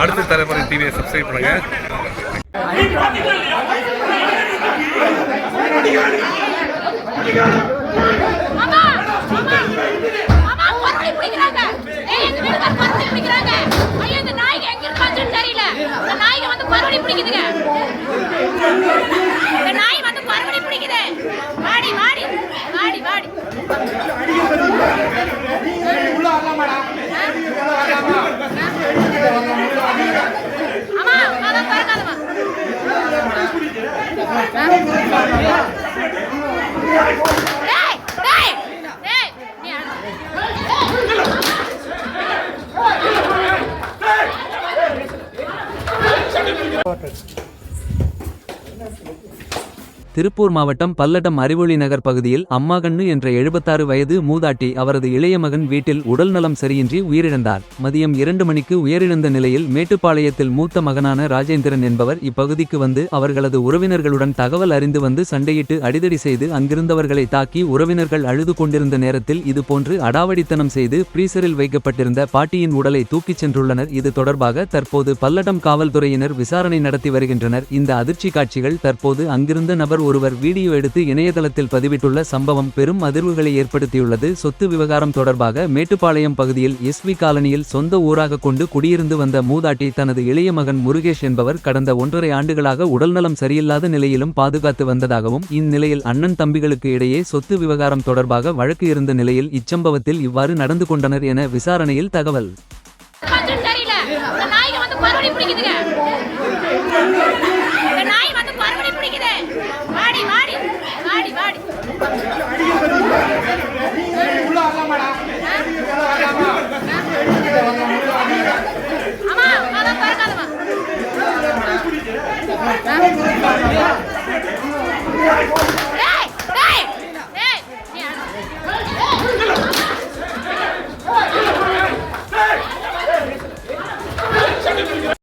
அடுத்த தலைமுறை டிவியை சப்ஸ்கிரைப் பண்ணுங்க. மாமா டேய் டேய் டேய் நீ திருப்பூர் மாவட்டம் பல்லடம் அறிவொளி நகர் பகுதியில் அம்மாகண்ணு என்ற எழுபத்தாறு வயது மூதாட்டி அவரது இளைய மகன் வீட்டில் உடல்நலம் சரியின்றி உயிரிழந்தார். மதியம் இரண்டு மணிக்கு உயிரிழந்த நிலையில் மேட்டுப்பாளையத்தில் மூத்த மகனான ராஜேந்திரன் என்பவர் இப்பகுதிக்கு வந்து அவர்களது உறவினர்களுடன் தகவல் அறிந்து வந்து சண்டையிட்டு அடிதடி செய்து அங்கிருந்தவர்களை தாக்கி உறவினர்கள் அழுது கொண்டிருந்த நேரத்தில் இதுபோன்று அடாவடித்தனம் செய்து பிரீசரில் வைக்கப்பட்டிருந்த பாட்டியின் உடலை தூக்கிச் சென்றுள்ளனர். இது தொடர்பாக தற்போது பல்லடம் காவல்துறையினர் விசாரணை நடத்தி வருகின்றனர். இந்த அதிர்ச்சி காட்சிகள் தற்போது அங்கிருந்த நபர் ஒருவர் வீடியோ எடுத்து இணையதளத்தில் பதிவிட்டுள்ள சம்பவம் பெரும் அதிர்வுகளை ஏற்படுத்தியுள்ளது. சொத்து விவகாரம் தொடர்பாக மேட்டுப்பாளையம் பகுதியில் எஸ்வி காலனியில் சொந்த ஊராக கொண்டு குடியிருந்து வந்த மூதாட்டி தனது இளைய மகன் முருகேஷ் என்பவர் கடந்த ஒன்றரை ஆண்டுகளாக உடல்நலம் சரியில்லாத நிலையிலும் பாதுகாத்து வந்ததாகவும் இந்நிலையில் அண்ணன் தம்பிகளுக்கு இடையே சொத்து விவகாரம் தொடர்பாக வழக்கு இருந்த நிலையில் இச்சம்பவத்தில் இவ்வாறு நடந்து கொண்டனர் என விசாரணையில் தகவல். வந்து பிடிக்குதுங்க. இந்த நாய் வந்து கொரடி பிடிக்குது. Yeah, yeah, yeah.